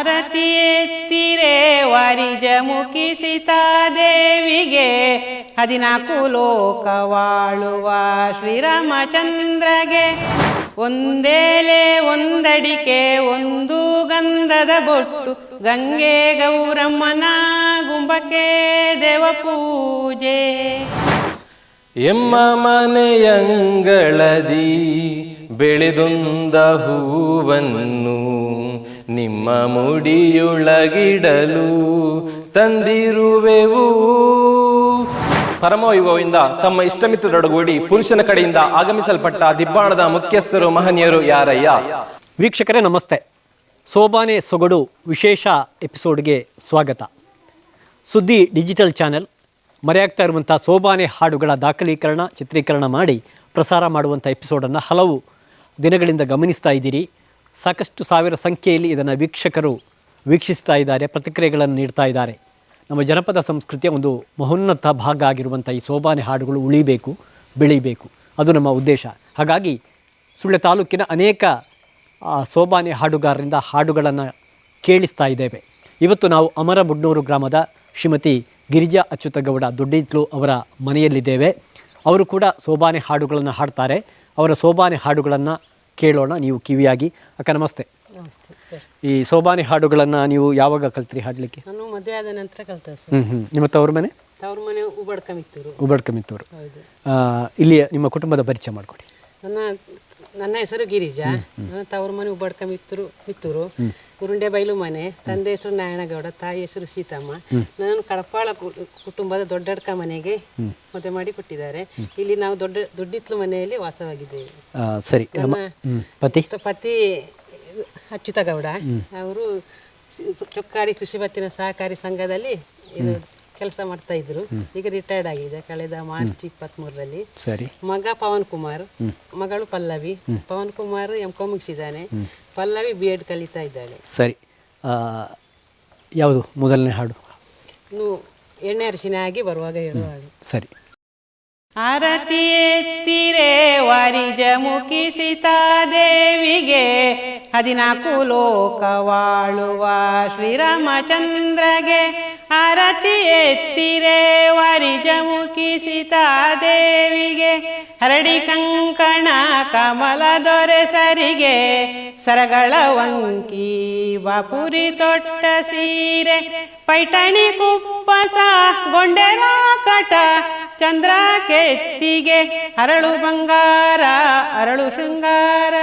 ಆರತಿ ಎತ್ತಿರೆ ವಾರಿಜ ಮುಖಿಸಿತ ದೇವಿಗೆ ಹದಿನಾಲ್ಕು ಲೋಕವಾಳುವ ಶ್ರೀರಾಮಚಂದ್ರಗೆ. ಒಂದೇಲೆ ಒಂದಡಿಕೆ, ಒಂದು ಗಂಧದ ಬೊಟ್ಟು, ಗಂಗೆ ಗೌರಮ್ಮನ ಗುಂಬಕ್ಕೆ ದೇವ ಪೂಜೆ. ಎಮ್ಮ ಮನೆಯಂಗಳದಿ ಬೆಳೆದೊಂದ ಹೂವನ್ನು ನಿಮ್ಮ ಮುಡಿಯೊಳಗಿಡಲು ತಂದಿರುವೆವು. ಪರಮವೈಭವದಿಂದ ತಮ್ಮ ಇಷ್ಟಮಿತ್ರರೊಡಗೂಡಿ ಪುರುಷನ ಕಡೆಯಿಂದ ಆಗಮಿಸಲ್ಪಟ್ಟ ದಿಬ್ಬಾಣದ ಮುಖ್ಯಸ್ಥರು, ಮಹನೀಯರು ಯಾರಯ್ಯ? ವೀಕ್ಷಕರೇ, ನಮಸ್ತೆ. ಸೋಬಾನೆ ಸೊಗಡು ವಿಶೇಷ ಎಪಿಸೋಡ್ಗೆ ಸ್ವಾಗತ. ಸುದ್ದಿ ಡಿಜಿಟಲ್ ಚಾನೆಲ್. ಮರೆಯಾಗ್ತಾ ಇರುವಂಥ ಸೋಬಾನೆ ಹಾಡುಗಳ ದಾಖಲೀಕರಣ, ಚಿತ್ರೀಕರಣ ಮಾಡಿ ಪ್ರಸಾರ ಮಾಡುವಂಥ ಎಪಿಸೋಡನ್ನು ಹಲವು ದಿನಗಳಿಂದ ಗಮನಿಸ್ತಾ ಇದ್ದೀರಿ. ಸಾಕಷ್ಟು ಸಾವಿರ ಸಂಖ್ಯೆಯಲ್ಲಿ ಇದನ್ನು ವೀಕ್ಷಕರು ವೀಕ್ಷಿಸ್ತಾ ಇದ್ದಾರೆ, ಪ್ರತಿಕ್ರಿಯೆಗಳನ್ನು ನೀಡ್ತಾ ಇದ್ದಾರೆ. ನಮ್ಮ ಜನಪದ ಸಂಸ್ಕೃತಿಯ ಒಂದು ಮಹೋನ್ನತ ಭಾಗ ಆಗಿರುವಂಥ ಈ ಸೋಬಾನೆ ಹಾಡುಗಳು ಉಳಿಬೇಕು, ಬೆಳೀಬೇಕು. ಅದು ನಮ್ಮ ಉದ್ದೇಶ. ಹಾಗಾಗಿ ಸುಳ್ಯ ತಾಲೂಕಿನ ಅನೇಕ ಸೋಬಾನೆ ಹಾಡುಗಾರರಿಂದ ಹಾಡುಗಳನ್ನು ಕೇಳಿಸ್ತಾ ಇದ್ದೇವೆ. ಇವತ್ತು ನಾವು ಅಮರಬುಡ್ನೂರು ಗ್ರಾಮದ ಶ್ರೀಮತಿ ಗಿರಿಜಾ ಅಚ್ಯುತಗೌಡ ದೊಡ್ಡಿತ್ಲು ಅವರ ಮನೆಯಲ್ಲಿದ್ದೇವೆ. ಅವರು ಕೂಡ ಸೋಬಾನೆ ಹಾಡುಗಳನ್ನು ಹಾಡ್ತಾರೆ. ಅವರ ಸೋಬಾನೆ ಹಾಡುಗಳನ್ನು ಕೇಳೋಣ. ನೀವು ಕಿವಿಯಾಗಿ. ಅಕ್ಕ ನಮಸ್ತೆ. ಈ ಸೋಬಾನಿ ಹಾಡುಗಳನ್ನು ನೀವು ಯಾವಾಗ ಕಲ್ತ್ರಿ ಹಾಡಲಿಕ್ಕೆ? ನಾನು ಮದುವೆ ಆದ ನಂತರ ಕಲ್ತ ಸರ್. ಹ್ಞೂ ಹ್ಞೂ ನಿಮ್ಮ ತವ್ರ ಮನೆ? ತವ್ರ ಮನೆ ಉಬಡ್ಕಮಿತ್ತೂರು ಉಬಡ್ಕಮಿತ್ತೂರು ಹೌದು. ಇಲ್ಲಿ ನಿಮ್ಮ ಕುಟುಂಬದ ಪರಿಚಯ ಮಾಡಿಕೊಡಿ. ನನ್ನ ನನ್ನ ಹೆಸರು ಗಿರಿಜಾ. ತವ್ರ ಮನೆ ಉಬ್ಬಡ್ಕ ಮಿತ್ತೂರು ಮಿತ್ತೂರು. ಕುರುಂಡೆ ಬೈಲು ಮನೆ. ತಂದೆ ಹೆಸರು ನಾರಾಯಣಗೌಡ ತಾಯಿ ಹೆಸರು ಸೀತಮ್ಮ. ನಾನು ಕಡಪಾಳ ಕುಟುಂಬದ ದೊಡ್ಡಡ್ಕ ಮನೆಗೆ ಮದುವೆ ಮಾಡಿ ಕೊಟ್ಟಿದ್ದಾರೆ. ಇಲ್ಲಿ ನಾವು ದೊಡ್ಡ ದೊಡ್ಡಿತ್ಲು ಮನೆಯಲ್ಲಿ ವಾಸವಾಗಿದ್ದೇವೆ. ಸರಿ. ಪತಿ? ಅಚ್ಯುತ ಗೌಡ. ಅಚ್ಯುತಗೌಡ ಅವರು ಚೊಕ್ಕಾಡಿ ಕೃಷಿ ಪತ್ತಿನ ಸಹಕಾರಿ ಸಂಘದಲ್ಲಿ ಇದು ಕೆಲಸ ಮಾಡ್ತಾ ಇದ್ರು. ಈಗ ರಿಟೈರ್ಡ್ ಆಗಿದೆ. ಕಳೆದ ಮಾರ್ಚ್ ಇಪ್ಪತ್ತ್ ಮೂರರಲ್ಲಿ ಸರಿ. ಮಗ ಪವನ್ ಕುಮಾರ್ ಮಗಳು ಪಲ್ಲವಿ. ಪವನ್ ಕುಮಾರ್ ಎಂ ಕಾಮ್ ಮುಗಿಸಿದ್ದಾನೆ ಪಲ್ಲವಿ ಬಿ ಎಡ್ ಕಲಿತಾ ಇದ್ದಾಳೆ. ಸರಿ. ಆ, ಯಾವುದು ಮೊದಲನೇ ಹಾಡು? ಇನ್ನು ಎಣ್ಣೆ ಅರಿಶಿನ ಆಗಿ ಬರುವಾಗ ಹೇಳುವ ಹಾಡು. ಸರಿ. ಆರತಿ ಎತ್ತಿರೆ ವಾರಿಜ ಮುಖಿಸಿತ ದೇವಿಗೆ ಹದಿನಾಲ್ಕು ಲೋಕವಾಳುವ ಶ್ರೀರಾಮಚಂದ್ರಗೆ ಆರತಿ ಎತ್ತಿರೆ ವಾರಿಜ ಮುಖಿಸಿತ ದೇವಿಗೆ ಹರಡಿ ಕಂಕಣ ಕಮಲ ದೊರೆ ಸರಿಗೆ ಸರಗಳ ವಂಕಿ ಬಪುರಿ ತೊಟ್ಟ ಸೀರೆ ಪೈಟಣಿ ಕುಪ್ಪಸ ಗೊಂಡೆರ ಕಟ ಚಂದ್ರ ಕೆತ್ತಿಗೆ ಅರಳು ಬಂಗಾರ ಅರಳು ಶೃಂಗಾರ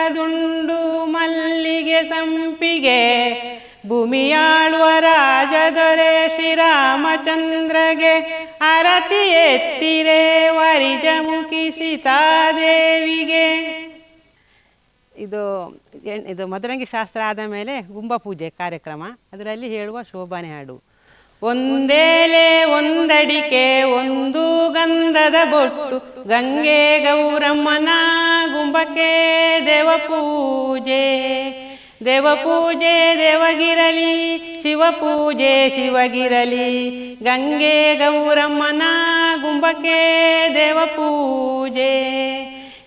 ಭೂಮಿಯಾಳುವ ರಾಜ ದೊರೆ ಶ್ರೀರಾಮಚಂದ್ರಗೆ ಆರತಿ ಎತ್ತಿರೆ ವರಿಜ ದೇವಿಗೆ ಇದು ಇದು ಮದರಂಗಿ ಶಾಸ್ತ್ರ ಆದ ಮೇಲೆ ಗುಂಬ ಪೂಜೆ ಕಾರ್ಯಕ್ರಮ. ಅದರಲ್ಲಿ ಹೇಳುವ ಶೋಭಾನೆ ಹಾಡು. ಒಂದೇಲೆ ಒಂದಡಿಕೆ, ಒಂದು ಗಂಧದ ಬೊಟ್ಟು, ಗಂಗೆ ಗೌರಮ್ಮನ ಗುಂಬಕ್ಕೆ ದೇವ ಪೂಜೆ. ದೇವ ಪೂಜೆ ದೇವಗಿರಲಿ ಶಿವ ಪೂಜೆ ಶಿವಗಿರಲಿ. ಗಂಗೆ ಗೌರಮ್ಮನ ಗುಂಬಕ್ಕೆ ದೇವ ಪೂಜೆ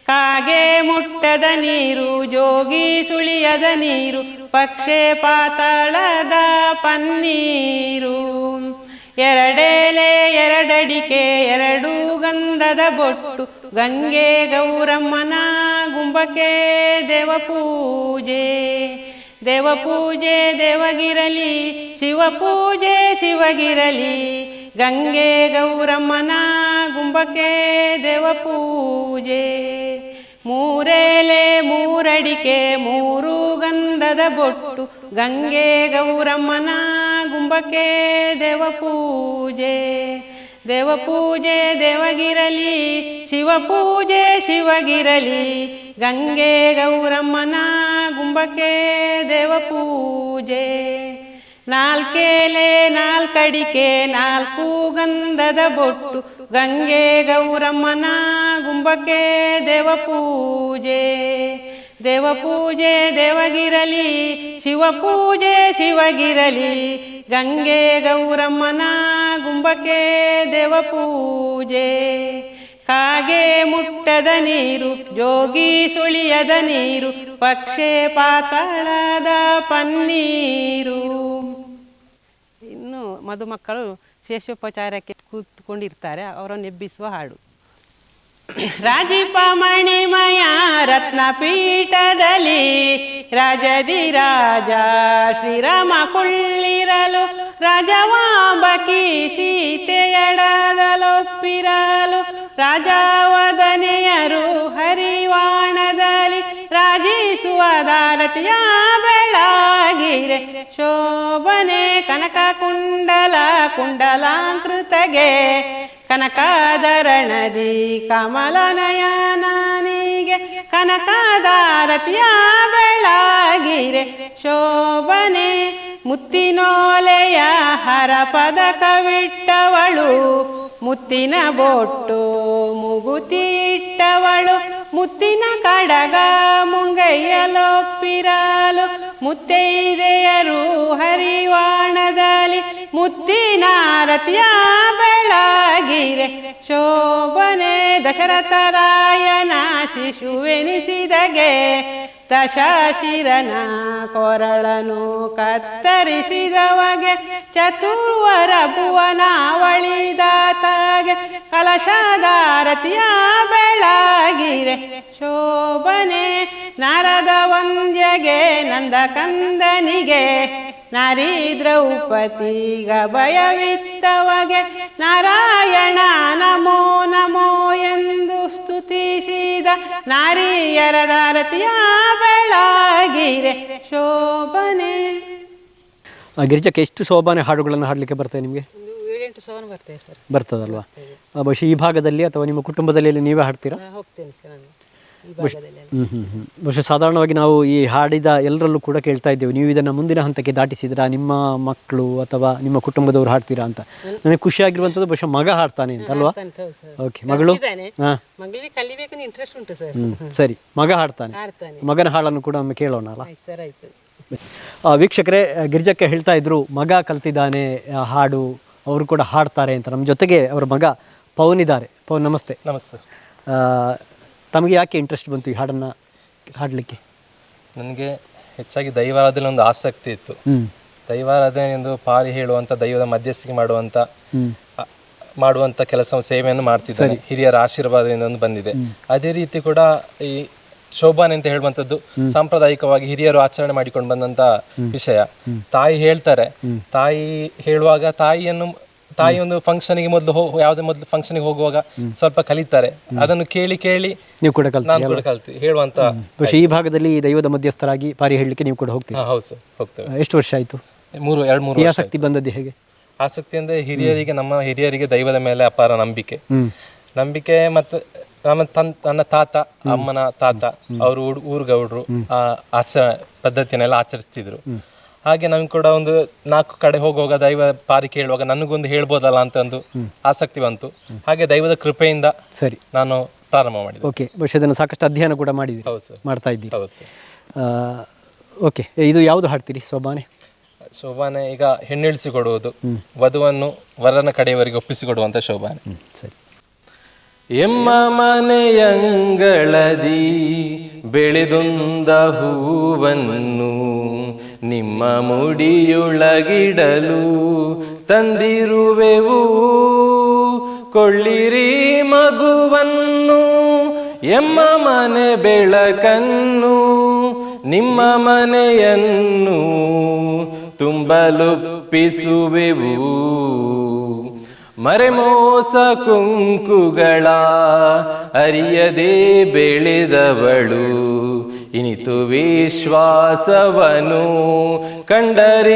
ಕಾಗೆ ಮುಟ್ಟದ ನೀರು, ಜೋಗಿ ಸುಳಿಯದ ನೀರು, ಪಕ್ಷೆ ಪಾತಾಳದ ಪನ್ನೀರು. ಎರಡೆಲೆ ಎರಡಡಿಕೆ, ಎರಡು ಗಂಧದ ಬೊಟ್ಟು, ಗಂಗೆ ಗೌರಮ್ಮನ ದೇವ ಪೂಜೆ ದೇವ ಪೂಜೆ ದೇವಗಿರಲಿ, ಶಿವ ಪೂಜೆ ಶಿವಗಿರಲಿ, ಗಂಗೆ ಗೌರಮ್ಮನ ಗುಂಬಕ್ಕೆ ದೇವ ಪೂಜೆ. ಮೂರೇಲೆ ಮೂರಡಿಕೆ, ಮೂರು ಗಂಧದ ಬೊಟ್ಟು, ಗಂಗೆ ಗೌರಮ್ಮನ ಗುಂಬಕ್ಕೆ ದೇವ ದೇವ ಪೂಜೆ ದೇವಗಿರಲಿ ಶಿವ ಪೂಜೆ ಶಿವಗಿರಲಿ, ಗಂಗೆ ಗೌರಮ್ಮನ ಗುಂಬಕ್ಕೆ ದೇವ ಪೂಜೆ ನಾಲ್ಕೇಲೆ ನಾಲ್ಕಡಿಕೆ, ನಾಲ್ಕು ಗಂಧದ ಬೊಟ್ಟು, ಗಂಗೆ ಗೌರಮ್ಮನ ಗುಂಬಕ್ಕೆ ದೇವ ದೇವ ಪೂಜೆ ದೇವಗಿರಲಿ ಶಿವ ಪೂಜೆ ಶಿವಗಿರಲಿ, ಗಂಗೆ ಗೌರಮ್ಮನ ಗುಂಬಕ್ಕೆ ದೇವ ಪೂಜೆ ಕಾಗೆ ಮುಟ್ಟದ ನೀರು, ಜೋಗಿ ಸುಳಿಯದ ನೀರು, ಪಕ್ಷೆ ಪಾತಾಳದ ಪನ್ನೀರು. ಇನ್ನು ಮದುಮಕ್ಕಳು ಶೇಷೋಪಚಾರಕ್ಕೆ ಕೂತ್ಕೊಂಡಿರ್ತಾರೆ, ಅವರನ್ನು ಎಬ್ಬಿಸುವ ಹಾಡು. ರಾಜೀಪ ಮಣಿಮಯ ರತ್ನ ಪೀಠದಲ್ಲಿ ರಾಜದಿ ರಾಜ ಶ್ರೀರಾಮ ಕುಳ್ಳಿರಲು, ರಾಜವಾಂಬಕಿ ಸೀತೆಯಡದಲೊಪ್ಪಿರಲು, ರಾಜವದನೆಯರು ಹರಿವಾಣದಲ್ಲಿ ರಾಜಿಸುವ ದಾರತಿಯ ಬೆಳಗಿರೆ, ಶೋಭನೆ ಕನಕ ಕುಂಡಲ ಕುಂಡಲಾಂಕೃತಗೆ ಕನಕಾದರಣದಿ ಕಮಲನಯನಿಗೆ ಕನಕಾದಾರತಿಯ ಬೆಳಗಿರೆ ಶೋಭನೆ ಮುತ್ತಿನೋಲೆಯ ಹರ ಪದಕವಿಟ್ಟವಳು ಮುತ್ತಿನ ಬೊಟ್ಟು ಮುಗುತಿ ಇಟ್ಟವಳು ಮುತ್ತಿನ ಕಡಗ ಮುಂಗೈಯಲೊಪ್ಪಿರಲು ಮುತ್ತೈದೆಯರು ಹರಿವಾಣದಲ್ಲಿ ಮುತ್ತಿನ ರತಿಯ ಬೆಳಗಿರೆ ಶೋಭನೆ ದಶರಥರಾಯನ ಶಿಶುವೆನಿಸಿದಗೆ. ದಶಾಶಿರನ ಕೊರಳನು ಕತ್ತರಿಸಿದವಗೆ. ಚತುರ್ವರ ಭುವನಾವಳಿದಾತಗೆ. ಕಲಶದಾರತಿಯ ಬೆಳಗಿರೆ. ಶೋಭನೆ ನಾರದ ವಂದ್ಯಗೆ ನಂದ ಕಂದನಿಗೆ ನಾರಿ ದ್ರೌಪದಿಗ ಭಯವಿತ್ತವಗೆ ನಾರಾಯಣ ನಮೋ ನಮೋ ಎಂದು ಸ್ತುತಿಸಿದ ನಾರಿಯರ ದಾರತಿಯ ಬೆಳಗಿರೆ ಶೋಭನೆ. ಆ, ಗಿರಿಜಕ್ಕೆ ಎಷ್ಟು ಶೋಭನೆ ಹಾಡುಗಳನ್ನು ಹಾಡಲಿಕ್ಕೆ ಬರ್ತದೆ ನಿಮಗೆ? ಒಂದು ಏಳೆಂಟು ಸಾವಿರ ಬರ್ತದೆ ಸರ್. ಬರ್ತದಲ್ವಾ? ಆ, ಬಹುಶಃ ಈ ಭಾಗದಲ್ಲಿ ಅಥವಾ ನಿಮ್ಮ ಕುಟುಂಬದಲ್ಲಿ ನೀವೇ ಹಾಡ್ತೀರಾ? ಹೋಗ್ತೇನೆ ಸರ್ ನಾನು ಈ ಭಾಗದಲ್ಲಿ. ಹ್ಮ್ ಹ್ಮ್ ಹ್ಮ್ ಬಹುಶಃ ಸಾಧಾರಣವಾಗಿ ನಾವು ಈ ಹಾಡಿದ ಎಲ್ಲರಲ್ಲೂ ಕೂಡ ಕೇಳ್ತಾ ಇದ್ದೇವೆ. ನೀವು ಇದನ್ನು ಮುಂದಿನ ಹಂತಕ್ಕೆ ದಾಟಿಸಿದ್ರಾ? ನಿಮ್ಮ ಮಕ್ಕಳು ಅಥವಾ ನಿಮ್ಮ ಕುಟುಂಬದವರು ಹಾಡ್ತೀರಾ ಅಂತ. ನನಗೆ ಖುಷಿಯಾಗಿರುವಂಥದ್ದು ಬಹುಶಃ ಮಗ ಹಾಡ್ತಾನೆ ಅಂತ ಅಲ್ವಾ? ಓಕೆ ಮಗಳು? ಹಾಂ. ಇಂಟ್ರೆಸ್ಟ್ ಉಂಟು ಸರ್. ಸರಿ. ಮಗ ಹಾಡ್ತಾನೆ. ಮಗನ ಹಾಡನ್ನು ಕೂಡ ಒಮ್ಮೆ ಕೇಳೋಣ ಅಲ್ಲ? ವೀಕ್ಷಕರೇ ಗಿರಿಜಕ್ಕೆ ಹೇಳ್ತಾ ಇದ್ರು ಮಗ ಕಲ್ತಿದ್ದಾನೆ ಹಾಡು ಅವರು ಕೂಡ ಹಾಡ್ತಾರೆ ಅಂತ. ನಮ್ಮ ಜೊತೆಗೆ ಅವರ ಮಗ ಪವನ್ ಇದ್ದಾರೆ. ಪವನ್ ನಮಸ್ತೆ. ನಮಸ್ತೆ. ಆ, ತಮಗೆ ಯಾಕೆ ಇಂಟ್ರೆಸ್ಟ್ ಬಂತು ಈ ಹಾಡನ್ನು ಹಾಡಲಿಕ್ಕೆ? ನನಗೆ ಹೆಚ್ಚಾಗಿ ದೈವಾರಾಧನೆ ಒಂದು ಆಸಕ್ತಿ ಇತ್ತು. ದೈವಾರಾಧನೆ ಎಂದು ಪಾರಿ ಹೇಳುವಂತ ದೈವದ ಮಧ್ಯಸ್ಥಿಕೆ ಮಾಡುವಂತ ಮಾಡುವಂಥ ಮಾಡುವಂತ ಕೆಲಸ ಸೇವೆಯನ್ನು ಮಾಡ್ತಿದ್ದಾರೆ. ಹಿರಿಯರ ಆಶೀರ್ವಾದದಿಂದ ಒಂದು ಬಂದಿದೆ. ಅದೇ ರೀತಿ ಕೂಡ ಈ ಶೋಭಾನೆ ಅಂತ ಹೇಳುವಂಥದ್ದು ಸಾಂಪ್ರದಾಯಿಕವಾಗಿ ಹಿರಿಯರು ಆಚರಣೆ ಮಾಡಿಕೊಂಡು ಬಂದಂತ ವಿಷಯ. ತಾಯಿ ಹೇಳ್ತಾರೆ. ತಾಯಿ ಹೇಳುವಾಗ ತಾಯಿಯನ್ನು ತಾಯಿ ಒಂದು ಫಂಕ್ಷನ್ಗೆ ಮೊದಲು ಯಾವುದೇ ಮೊದಲು ಫಂಕ್ಷನ್ಗೆ ಹೋಗುವಾಗ ಸ್ವಲ್ಪ ಕಲಿತಾರೆ. ಅದನ್ನು ಕೇಳಿ ಕೇಳಿ ನೀವು ಕೂಡ ಕಲ್ತು ನಾನು ಕೂಡ ಕಲ್ತಿ ಹೇಳುವಂತ ಬಹುಶಃ ಈ ಭಾಗದಲ್ಲಿ ದೈವದ ಮಧ್ಯಸ್ಥರಾಗಿ ಪಾರಿ ಹೇಳಲಿಕ್ಕೆ ನೀವು ಕೂಡ ಹೋಗ್ತೀವಿ ಹೌದು ಸರ್ ಹೋಗ್ತೇವೆ. ಎಷ್ಟು ವರ್ಷ ಆಯಿತು? ಮೂರು ಎರಡು ಮೂರು ಈ ಆಸಕ್ತಿ ಬಂದದ್ದು ಹೇಗೆ? ಆಸಕ್ತಿ ಅಂದ್ರೆ ಹಿರಿಯರಿಗೆ ನಮ್ಮ ಹಿರಿಯರಿಗೆ ದೈವದ ಮೇಲೆ ಅಪಾರ ನಂಬಿಕೆ. ನಂಬಿಕೆ ಮತ್ತು ನಮ್ಮ ತನ್ ನನ್ನ ತಾತ ಅಮ್ಮನ ತಾತ ಅವರು ಗೌಡ್ರು ಆ ಆಚ ಪದ್ಧತಿಯನ್ನೆಲ್ಲ ಆಚರಿಸ್ತಿದ್ರು. ಹಾಗೆ ನಮ್ಗೆ ಕೂಡ ಒಂದು ನಾಲ್ಕು ಕಡೆ ಹೋಗುವಾಗ ದೈವ ಪಾರಿ ಕೇಳುವಾಗ ನನಗೊಂದು ಹೇಳ್ಬೋದಲ್ಲ ಅಂತ ಒಂದು ಆಸಕ್ತಿ ಬಂತು. ಹಾಗೆ ದೈವದ ಕೃಪೆಯಿಂದ ಸರಿ. ನಾನು ಪ್ರಾರಂಭ ಮಾಡಿದೆ. ಓಕೆ ಬಹುಶಃ ಸಾಕಷ್ಟು ಅಧ್ಯಯನ ಕೂಡ ಮಾಡಿದ್ದೀರಿ. ಹೌದು ಸರ್. ಮಾಡ್ತಾ ಇದ್ದೀವಿ ಹೌದು ಸರ್. ಓಕೆ ಇದು ಯಾವುದು ಹಾಡ್ತೀರಿ ಶೋಭಾನೆ? ಶೋಭಾನೆ ಈಗ ಹೆಣ್ಣಿಳಿಸಿಕೊಡುವುದು. ವಧುವನ್ನು ವರನ ಕಡೆಯವರಿಗೆ ಒಪ್ಪಿಸಿಕೊಡುವಂಥ ಶೋಭಾನೆ. ಸರಿ. ಎಮ್ಮ ಮನೆಯಂಗಳದಿ ಬೆಳೆದೊಂದ ಹೂವನ್ನು ನಿಮ್ಮ ಮುಡಿಯೊಳಗಿಡಲು ತಂದಿರುವೆವು. ಕೊಳ್ಳಿರಿ ಮಗುವನ್ನು, ಎಮ್ಮ ಮನೆ ಬೆಳಕನ್ನು, ನಿಮ್ಮ ಮನೆಯನ್ನು ತುಂಬಲುಪ್ಪಿಸುವೆವು. ಮರೆಮೋಸ ಕುಂಕುಗಳ ಅರಿಯದೇ ಬೆಳೆದವಳು. ಇನಿತು ವಿಶ್ವಾಸವನು ಕಂಡರಿಯಳಿವಳು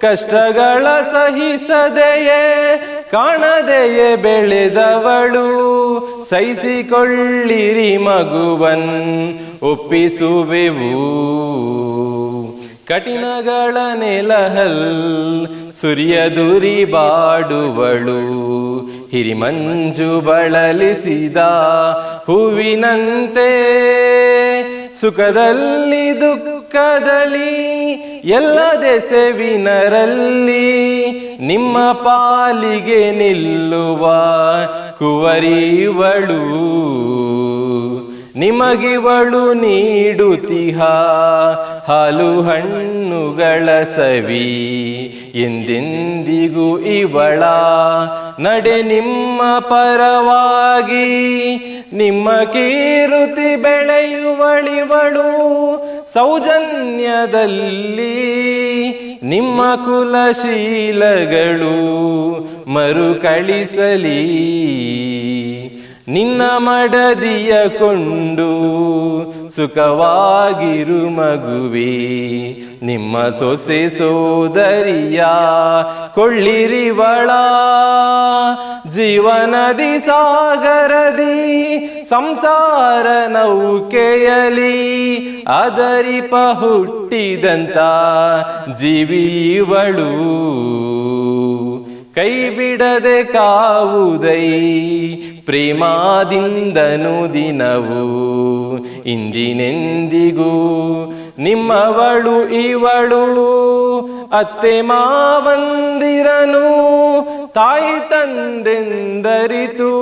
ಕಷ್ಟಗಳ ಸಹಿಸದೆಯೇ ಕಾಣದೆಯೇ ಬೆಳೆದವಳು. ಸಹಿಸಿಕೊಳ್ಳಿರಿ ಮಗುವನ್ ಒಪ್ಪಿಸುವೆವು. ಕಠಿಣಗಳ ನೆಲಹಲ್ ಸುರಿಯದುರಿ ಬಾಡುವಳು. ಹಿರಿಮಂಜು ಬಳಲಿಸಿದ ಹೂವಿನಂತೆ ಸುಖದಲ್ಲಿ ದುಃಖದಲ್ಲಿ ಎಲ್ಲ ದೆಸೆವಿನರಲ್ಲಿ ನಿಮ್ಮ ಪಾಲಿಗೆ ನಿಲ್ಲುವ ಕುವರಿವಳು ನಿಮಗಿವಳು ನೀಡುತ್ತಿಹ ಹಾಲು ಹಣ್ಣುಗಳ ಸವಿ. ಎಂದೆಂದಿಗೂ ಇವಳ ನಡೆ ನಿಮ್ಮ ಪರವಾಗಿ. ನಿಮ್ಮ ಕೀರುತಿ ಬೆಳೆಯುವಳಿವಳು ಸೌಜನ್ಯದಲ್ಲಿ. ನಿಮ್ಮ ಕುಲಶೀಲಗಳು ಮರುಕಳಿಸಲಿ. ನಿನ್ನ ಮಡದಿಯ ಕೊಂಡು ಸುಖವಾಗಿರು ಮಗುವಿ. ನಿಮ್ಮ ಸೊಸೆ ಸೋದರಿಯ ಕೊಳ್ಳಿರಿವಳ ಜೀವನದಿ ಸಾಗರದಿ ಸಂಸಾರ ನೌಕೆಯಲಿ ಅದರಿಪ ಹುಟ್ಟಿದಂತ ಜೀವಿವಳು ಕೈ ಬಿಡದೆ ಕಾವುದೈ ಪ್ರೇಮಾದಿಂದನು ದಿನವು ಇಂದಿನೆಂದಿಗೂ ನಿಮ್ಮವಳು ಇವಳು. ಅತ್ತೆ ಮಾವಂದಿರನು ತಾಯಿ ತಂದೆಂದರಿತು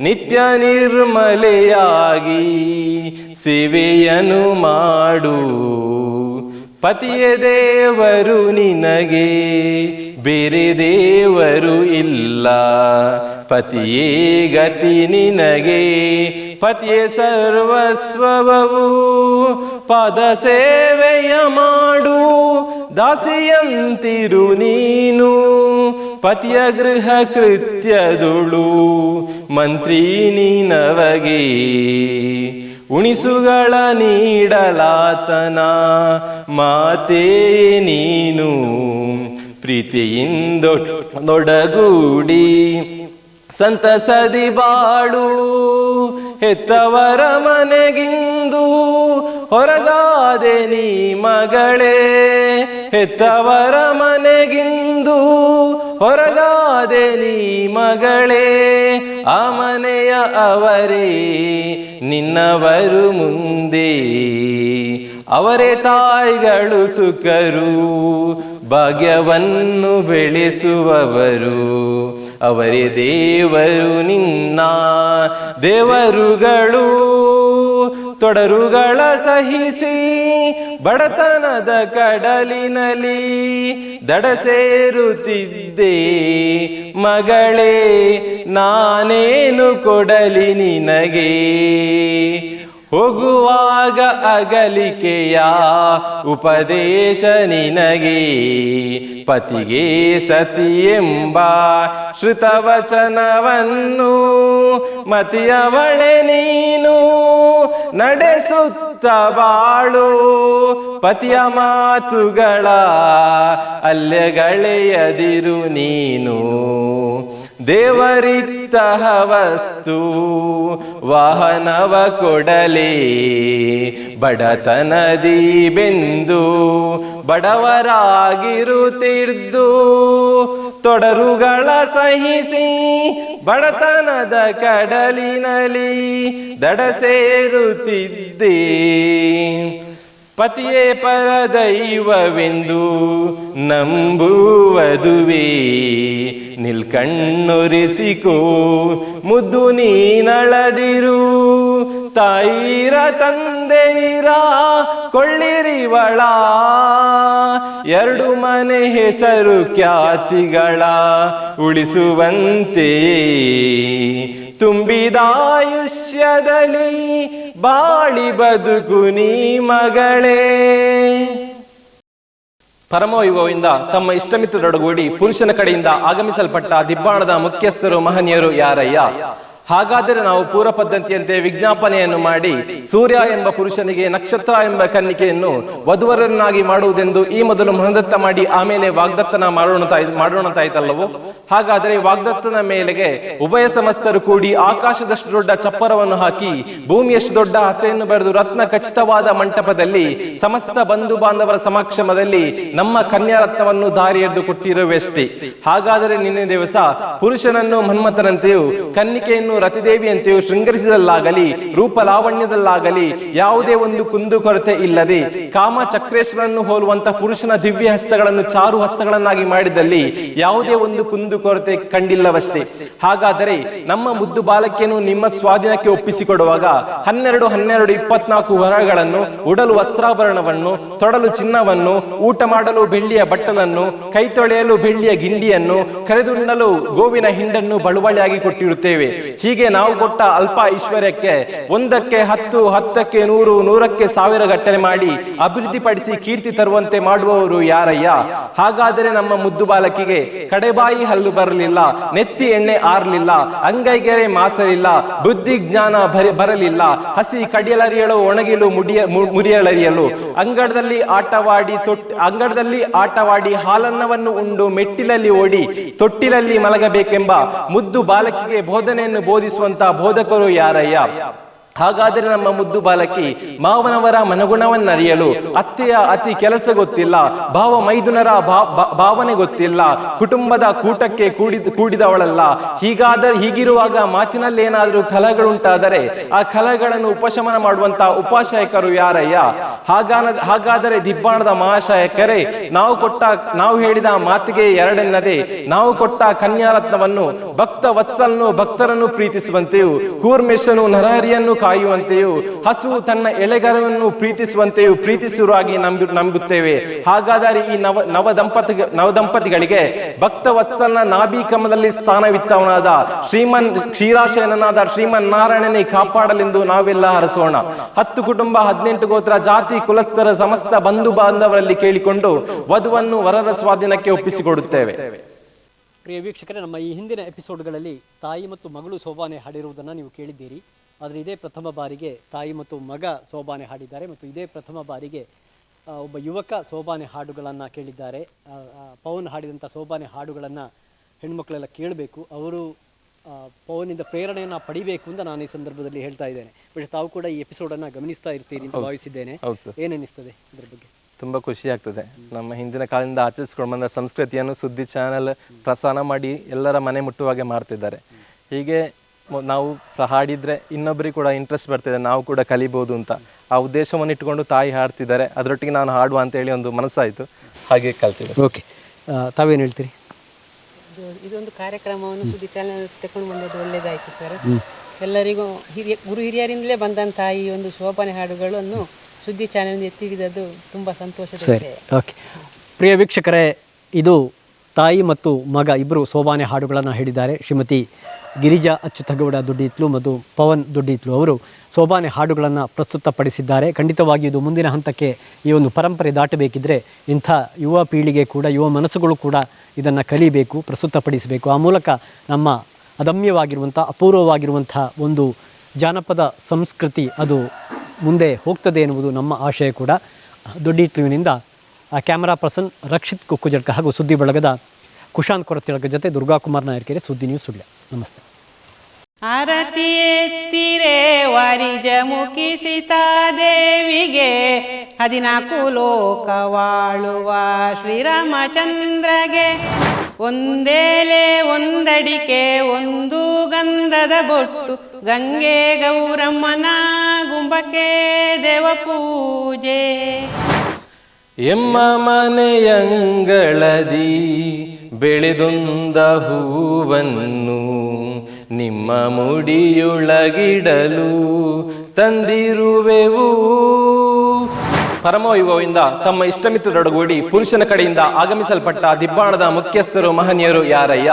ನಿತ್ಯ ನಿರ್ಮಲೆಯಾಗಿ ಸೇವೆಯನ್ನು ಮಾಡು. ಪತಿಯ ದೇವರು ನಿನಗೆ, ಬೇರೆ ದೇವರು ಇಲ್ಲ. ಪತಿಯೇ ಗತಿ ನಿನಗೆ, ಪತಿಯೇ ಸರ್ವಸ್ವವು. ಪದ ಸೇವೆಯ ಮಾಡು, ದಾಸಿಯಂತಿರು ನೀನು. ಪತಿಯ ಗೃಹ ಕೃತ್ಯದುಳು, ಮಂತ್ರಿ ನೀನವಗೆ. ಉಣಿಸುಗಳ ನೀಡಲಾತನ ಮಾತೇ ನೀನು ಪ್ರೀತಿಯಿಂದೊಡಗೂಡಿ ಸಂತಸದಿ ಬಾಳು ಹೆತ್ತವರ ಮನೆಗಿಂದು ಹೊರಗಾದೆ ನೀ ಮಗಳೇ ಹೆತ್ತವರ ಮನೆಗಿಂದು ಹೊರಗಾದೆ ನೀ ಮಗಳೇ, ಆ ಮನೆಯ ಅವರೇ, ನಿನ್ನವರು ಮುಂದೆ. ಅವರೇ ತಾಯಿಗಳು ಸುಖರು, ಭಾಗ್ಯವನ್ನು ಬೆಳೆಸುವವರು. ಅವರೇ ದೇವರು ನಿನ್ನ ದೇವರುಗಳು. ತೊಡರುಗಳ ಸಹಿಸಿ ಬಡತನದ ಕಡಲಿನಲ್ಲಿ ದಡ ಸೇರುತ್ತಿದ್ದೆ. ಮಗಳೇ, ನಾನೇನು ಕೊಡಲಿ ನಿನಗೆ? ಹೋಗುವಾಗ ಅಗಲಿಕೆಯ ಉಪದೇಶ ನಿನಗೆ. ಪತಿಗೆ ಸತಿ ಎಂಬ ಶ್ರುತವಚನವನ್ನು ಮತಿಯವಳೆ ನೀನು. ನಡೆಸುತ್ತ ಬಾಳು ಪತಿಯ ಮಾತುಗಳ ಅಲ್ಲೆಗಳೆಯದಿರು ನೀನು. ದೇವರಿತ್ತ ವಸ್ತು ವಾಹನವ ಕೊಡಲಿ. ಬಡತನದಿ ಬೆಂದು ಬಡವರಾಗಿರುತ್ತಿದ್ದು ತೊಡರುಗಳ ಸಹಿಸಿ ಬಡತನದ ಕಡಲಿನಲ್ಲಿ ದಡ ಸೇರುತ್ತಿದ್ದೆ. ಪತಿಯೇ ಪರದೈವವೆಂದು ನಂಬುವದುವೆ. ನಿಲ್ಕಣ್ಣುರಿಸಿಕೋ ಮುದ್ದು ನೀನಳದಿರು. ತಾಯಿರ ತಂದೆಯಿರ ಕೊಳ್ಳಿರಿವಳ ಎರಡು ಮನೆ ಹೆಸರು ಖ್ಯಾತಿಗಳ ಉಳಿಸುವಂತೆ. ತುಂಬಿದಾಯುಷ್ಯದಲ್ಲಿ ಬಾಳಿ ಬದುಕು ನೀ ಮಗಳೇ. ಪರಮವೈಭವದಿಂದ ತಮ್ಮ ಇಷ್ಟಮಿತ್ರರೊಡಗೂಡಿ ಪುರುಷನ ಕಡೆಯಿಂದ ಆಗಮಿಸಲ್ಪಟ್ಟ ದಿಬ್ಬಾಣದ ಮುಖ್ಯಸ್ಥರು, ಮಹನೀಯರು ಯಾರಯ್ಯ? ಹಾಗಾದರೆ ನಾವು ಪೂರ್ವ ಪದ್ಧತಿಯಂತೆ ವಿಜ್ಞಾಪನೆಯನ್ನು ಮಾಡಿ ಸೂರ್ಯ ಎಂಬ ಪುರುಷನಿಗೆ ನಕ್ಷತ್ರ ಎಂಬ ಕನ್ನಿಕೆಯನ್ನು ವಧುವರನ್ನಾಗಿ ಮಾಡುವುದೆಂದು ಈ ಮೊದಲು ಮಹದತ್ತ ಮಾಡಿ ಆಮೇಲೆ ವಾಗ್ದತ್ತನ ಮಾಡೋಣ ಮಾಡೋಣಂತಾಯ್ತಲ್ಲವೋ? ಹಾಗಾದರೆ ವಾಗ್ದತ್ತನ ಮೇಲೆಗೆ ಉಭಯ ಸಮಸ್ತರು ಕೂಡಿ ಆಕಾಶದಷ್ಟು ದೊಡ್ಡ ಚಪ್ಪರವನ್ನು ಹಾಕಿ ಭೂಮಿಯಷ್ಟು ದೊಡ್ಡ ಹಸೆಯನ್ನು ಬರೆದು ರತ್ನ ಖಚಿತವಾದ ಮಂಟಪದಲ್ಲಿ ಸಮಸ್ತ ಬಂಧು ಬಾಂಧವರ ಸಮಕ್ಷಮದಲ್ಲಿ ನಮ್ಮ ಕನ್ಯಾ ರತ್ನವನ್ನು ದಾರಿ ಎರೆದು ಕೊಟ್ಟಿರುವಷ್ಟೇ ಹಾಗಾದರೆ ನಿನ್ನೆ ದಿವಸ ಪುರುಷನನ್ನು ಮನ್ಮಥನಂತೆಯೂ ಕನ್ನಿಕೆಯನ್ನು ಸೀತೆಯನ್ನು ರತಿದೇವಿಯಂತೆಯೂ ಶೃಂಗರಿಸಿದಲ್ಲಾಗಲಿ ರೂಪ ಲಾವಣ್ಯದಲ್ಲಾಗಲಿ ಯಾವುದೇ ಒಂದು ಕುಂದುಕೊರತೆ ಇಲ್ಲದೆ ಕಾಮ ಚಕ್ರೇಶ್ವರನ್ನು ಹೋಲುವಂತಹ ಪುರುಷನ ದಿವ್ಯ ಹಸ್ತಗಳನ್ನು ಚಾರು ಹಸ್ತಗಳನ್ನಾಗಿ ಮಾಡಿದಲ್ಲಿ ಯಾವುದೇ ಒಂದು ಕುಂದುಕೊರತೆ ಕಂಡಿಲ್ಲವಷ್ಟೇ. ಹಾಗಾದರೆ ನಮ್ಮ ಮುದ್ದು ಬಾಲಕಿಯನ್ನು ನಿಮ್ಮ ಸ್ವಾಧೀನಕ್ಕೆ ಒಪ್ಪಿಸಿಕೊಡುವಾಗ ಹನ್ನೆರಡು ಹನ್ನೆರಡು ಇಪ್ಪತ್ನಾಲ್ಕು ವರಗಳನ್ನು ಉಡಲು ವಸ್ತ್ರಾಭರಣವನ್ನು, ತೊಡಲು ಚಿನ್ನವನ್ನು, ಊಟ ಮಾಡಲು ಬೆಳ್ಳಿಯ ಬಟ್ಟಲನ್ನು, ಕೈ ತೊಳೆಯಲು ಬೆಳ್ಳಿಯ ಗಿಂಡಿಯನ್ನು ಕರೆದುಣ್ಣಲು ಗೋವಿನ ಹಿಂಡನ್ನು ಬಳುವಳಿಯಾಗಿ ಕೊಟ್ಟಿರುತ್ತೇವೆ. ಹೀಗೆ ನಾವು ಕೊಟ್ಟ ಅಲ್ಪ ಐಶ್ವರ್ಯಕ್ಕೆ ಒಂದಕ್ಕೆ ಹತ್ತು, ಹತ್ತಕ್ಕೆ ನೂರು, ನೂರಕ್ಕೆ ಸಾವಿರ ಗಟ್ಟಲೆ ಮಾಡಿ ಅಭಿವೃದ್ಧಿಪಡಿಸಿ ಕೀರ್ತಿ ತರುವಂತೆ ಮಾಡುವವರು ಯಾರಯ್ಯ? ಹಾಗಾದರೆ ನಮ್ಮ ಮುದ್ದು ಬಾಲಕಿಗೆ ಕಡೆಬಾಯಿ ಹಲ್ಲು ಬರಲಿಲ್ಲ, ನೆತ್ತಿ ಎಣ್ಣೆ ಆರ್ಲಿಲ್ಲ, ಅಂಗೈಗೆರೆ ಮಾಸಲಿಲ್ಲ, ಬುದ್ಧಿ ಜ್ಞಾನ ಬರ- ಬರಲಿಲ್ಲ, ಹಸಿ ಕಡಿಯಲರಿಯಲು, ಒಣಗಿಲು ಮುಡಿಯ ಮುರಿಯಲರಿಯಲು. ಅಂಗಡದಲ್ಲಿ ಆಟವಾಡಿ ತೊಟ್ ಅಂಗಡದಲ್ಲಿ ಆಟವಾಡಿ ಹಾಲನ್ನವನ್ನು ಉಂಡು ಮೆಟ್ಟಿಲಲ್ಲಿ ಓಡಿ ತೊಟ್ಟಿಲಲ್ಲಿ ಮಲಗಬೇಕೆಂಬ ಮುದ್ದು ಬಾಲಕಿಗೆ ಬೋಧನೆಯನ್ನು ಬೋಧಿಸುವಂತ ಬೋಧಕರು ಯಾರಯ್ಯ? ಹಾಗಾದರೆ ನಮ್ಮ ಮುದ್ದು ಬಾಲಕಿ ಮಾವನವರ ಮನಗುಣವನ್ನರಿಯಲು ಅತ್ತೆಯ ಅತಿ ಕೆಲಸ ಗೊತ್ತಿಲ್ಲ, ಭಾವ ಮೈದುನರ ಭಾವನೆ ಗೊತ್ತಿಲ್ಲ, ಕುಟುಂಬದ ಕೂಟಕ್ಕೆ ಕೂಡಿದ, ಕೂಡಿದವಳಲ್ಲ. ಹೀಗಾದರೆ ಹೀಗಿರುವಾಗ ಮಾತಿನಲ್ಲೇನಾದರೂ ಕಲಹಗಳುಂಟಾದರೆ ಆ ಕಲಹಗಳನ್ನು ಉಪಶಮನ ಮಾಡುವಂತಹ ಉಪಾಶಾಯಕರು ಯಾರಯ್ಯ? ಹಾಗಾನ, ಹಾಗಾದರೆ ದಿಬ್ಬಾಣದ ಮಹಾಶಾಯಕರೇ, ನಾವು ಕೊಟ್ಟ, ನಾವು ಹೇಳಿದ ಮಾತಿಗೆ ಎರಡೆನ್ನದೆ, ನಾವು ಕೊಟ್ಟ ಕನ್ಯಾರತ್ನವನ್ನು ಭಕ್ತ ವತ್ಸಲನು ಭಕ್ತರನ್ನು ಪ್ರೀತಿಸುವಂತೆಯೂ ಕೂರ್ಮೇಶನು ನರಹರಿಯನ್ನು ಕಾಯುವಂತೆಯೂ, ಹಸು ತನ್ನ ಎಳೆಗರವನ್ನು ಪ್ರೀತಿಸುವಂತೆಯೂ ಪ್ರೀತಿಸುವಾಗಿ ನಂಬಿ, ನಂಬುತ್ತೇವೆ. ಹಾಗಾದರೆ ಈ ನವ ನವ ದಂಪತಿ ನವ ದಂಪತಿಗಳಿಗೆ ಭಕ್ತ ನಾಭಿ ನಾಭಿಕಮದಲ್ಲಿ ಸ್ಥಾನವಿತ್ತವನಾದ ಶ್ರೀಮನ್ ಕ್ಷೀರಾಶಯನಾದ ಶ್ರೀಮನ್ ನಾರಾಯಣನೇ ಕಾಪಾಡಲೆಂದು ನಾವೆಲ್ಲ ಹರಸೋಣ. ಹತ್ತು ಕುಟುಂಬ, ಹದಿನೆಂಟು ಗೋತ್ರ, ಜಾತಿ, ಕುಲಸ್ಥರ, ಸಮಸ್ತ ಬಂಧು ಬಾಂಧವರಲ್ಲಿ ಕೇಳಿಕೊಂಡು ವಧುವನ್ನು ವರರ ಸ್ವಾಧೀನಕ್ಕೆ ಒಪ್ಪಿಸಿಕೊಡುತ್ತೇವೆ. ಪ್ರಿಯ ವೀಕ್ಷಕರೇ ನಮ್ಮ ಈ ಹಿಂದಿನ ಎಪಿಸೋಡ್ಗಳಲ್ಲಿ ತಾಯಿ ಮತ್ತು ಮಗಳು ಸೋಬಾನೆ ಹಾಡಿರುವುದನ್ನು ನೀವು ಕೇಳಿದ್ದೀರಿ. ಆದರೆ ಇದೇ ಪ್ರಥಮ ಬಾರಿಗೆ ತಾಯಿ ಮತ್ತು ಮಗ ಸೋಬಾನೆ ಹಾಡಿದ್ದಾರೆ ಮತ್ತು ಇದೇ ಪ್ರಥಮ ಬಾರಿಗೆ ಒಬ್ಬ ಯುವಕ ಸೋಬಾನೆ ಹಾಡುಗಳನ್ನು ಕೇಳಿದ್ದಾರೆ. ಪವನ್ ಹಾಡಿದಂಥ ಸೋಬಾನೆ ಹಾಡುಗಳನ್ನು ಹೆಣ್ಮಕ್ಳೆಲ್ಲ ಕೇಳಬೇಕು. ಅವರು ಪವನಿಂದ ಪ್ರೇರಣೆಯನ್ನು ಪಡಿಬೇಕು ಅಂತ ನಾನು ಈ ಸಂದರ್ಭದಲ್ಲಿ ಹೇಳ್ತಾ ಇದ್ದೇನೆ. ಬಟ್ ತಾವು ಕೂಡ ಈ ಎಪಿಸೋಡನ್ನು ಗಮನಿಸ್ತಾ ಇರ್ತೀರಿ ಅಂತ ಭಾವಿಸಿದ್ದೇನೆ. ಏನಿಸ್ತದೆ ಇದ್ರ ಬಗ್ಗೆ? ತುಂಬಾ ಖುಷಿ ಆಗ್ತದೆ. ನಮ್ಮ ಹಿಂದಿನ ಕಾಲದಿಂದ ಆಚರಿಸ್ಕೊಂಡು ಬಂದ ಸಂಸ್ಕೃತಿಯನ್ನು ಸುದ್ದಿ ಚಾನೆಲ್ ಪ್ರಸಾರ ಮಾಡಿ ಎಲ್ಲರ ಮನೆ ಮುಟ್ಟುವಾಗೆ ಮಾಡ್ತಿದ್ದಾರೆ. ಹೀಗೆ ನಾವು ಹಾಡಿದರೆ ಇನ್ನೊಬ್ಬರಿಗೆ ಕೂಡ ಇಂಟ್ರೆಸ್ಟ್ ಬರ್ತಿದೆ. ನಾವು ಕೂಡ ಕಲಿಬಹುದು ಅಂತ. ಆ ಉದ್ದೇಶವನ್ನು ಇಟ್ಕೊಂಡು ತಾಯಿ ಹಾಡ್ತಿದ್ದಾರೆ. ಅದರೊಟ್ಟಿಗೆ ನಾನು ಹಾಡುವ ಅಂತ ಹೇಳಿ ಒಂದು ಮನಸ್ಸಾಯಿತು. ಹಾಗೆ ಕಲ್ತಿದ್ದೆ ಓಕೆ ತಾವೇನು ಹೇಳ್ತೀರಿ? ಇದು ಇದೊಂದು ಕಾರ್ಯಕ್ರಮವನ್ನು ಸುದ್ದಿ ಚಾನೆಲ್ ತಗೊಂಡು ಬಂದದ್ದು ಒಳ್ಳೇದಾಯ್ತು ಸರ್. ಎಲ್ಲರಿಗೂ ಹಿರಿಯ ಗುರು ಹಿರಿಯರಿಂದಲೇ ಬಂದಂತಹ ಈ ಒಂದು ಶೋಭನೆ ಹಾಡುಗಳನ್ನು ಸುದ್ದಿ ಚಾನೆಲ್ ಎತ್ತಿ ಹಿಡಿದದ್ದು ತುಂಬ ಸಂತೋಷದ ಸರಿ ವಿಷಯ. ಓಕೆ. ಪ್ರಿಯ ವೀಕ್ಷಕರೇ ಇದು ತಾಯಿ ಮತ್ತು ಮಗ ಇಬ್ಬರು ಸೋಬಾನೆ ಹಾಡುಗಳನ್ನು ಹೇಳಿದ್ದಾರೆ. ಶ್ರೀಮತಿ ಗಿರಿಜಾ ಅಚ್ಚುತಗೌಡ ದುಡ್ಡಿತ್ಲು ಮತ್ತು ಪವನ್ ದುಡ್ಡಿತ್ಲು ಅವರು ಸೋಬಾನೆ ಹಾಡುಗಳನ್ನು ಪ್ರಸ್ತುತಪಡಿಸಿದ್ದಾರೆ. ಖಂಡಿತವಾಗಿ ಇದು ಮುಂದಿನ ಹಂತಕ್ಕೆ ಈ ಒಂದು ಪರಂಪರೆ ದಾಟಬೇಕಿದ್ರೆ ಇಂಥ ಯುವ ಪೀಳಿಗೆ ಕೂಡ ಯುವ ಮನಸ್ಸುಗಳು ಕೂಡ ಇದನ್ನು ಕಲಿಬೇಕು ಪ್ರಸ್ತುತಪಡಿಸಬೇಕು. ಆ ಮೂಲಕ ನಮ್ಮ ಅದಮ್ಯವಾಗಿರುವಂಥ ಅಪೂರ್ವವಾಗಿರುವಂಥ ಒಂದು ಜಾನಪದ ಸಂಸ್ಕೃತಿ ಅದು ಮುಂದೆ ಹೋಗ್ತದೆ ಎನ್ನುವುದು ನಮ್ಮ ಆಶಯ ಕೂಡ. ದೊಡ್ಡಿತ್ಲುವಿನಿಂದ ಆ ಕ್ಯಾಮರಾ ಪರ್ಸನ್ ರಕ್ಷಿತ್ ಕುಕ್ಕುಜಡ್ಕ ಹಾಗೂ ಸುದ್ದಿ ಬಳಗದ ಕುಶಾಂತ್ ಕೊರತಿಳಕ ಜೊತೆ ದುರ್ಗಾಕುಮಾರ್ ನಾಯರ್ಕೆರೆ ಸುದ್ದಿ ನ್ಯೂಸ್ ಸುಳ್ಯ ನಮಸ್ತೆ. ಆರತಿ ಎತ್ತಿರೆ ವಾರಿಜ ಮುಖಿಸಿತ ದೇವಿಗೆ ಹದಿನಾಲ್ಕು ಲೋಕವಾಳುವ ಶ್ರೀರಾಮಚಂದ್ರಗೆ ಒಂದೇಳೆ ಒಂದಡಿಕೆ, ಒಂದು ಗಂಧದ ಬೊಟ್ಟು, ಗಂಗೆ ಗೌರಮ್ಮನ ಗುಂಬಕ್ಕೆ ದೇವ ಪೂಜೆ. ಎಮ್ಮ ಮನೆಯಂಗಳದಿ ಬೆಳೆದೊಂದ ಹೂವನ್ನು ನಿಮ್ಮ ಮುಡಿಯೊಳಗಿಡಲು ತಂದಿರುವೆವು. ಪರಮವೈಭವದಿಂದ ತಮ್ಮ ಇಷ್ಟಮಿತ್ರರೊಡಗೂಡಿ ಪುರುಷನ ಕಡೆಯಿಂದ ಆಗಮಿಸಲ್ಪಟ್ಟ ದಿಬ್ಬಾಣದ ಮುಖ್ಯಸ್ಥರು ಮಹನೀಯರು ಯಾರಯ್ಯ?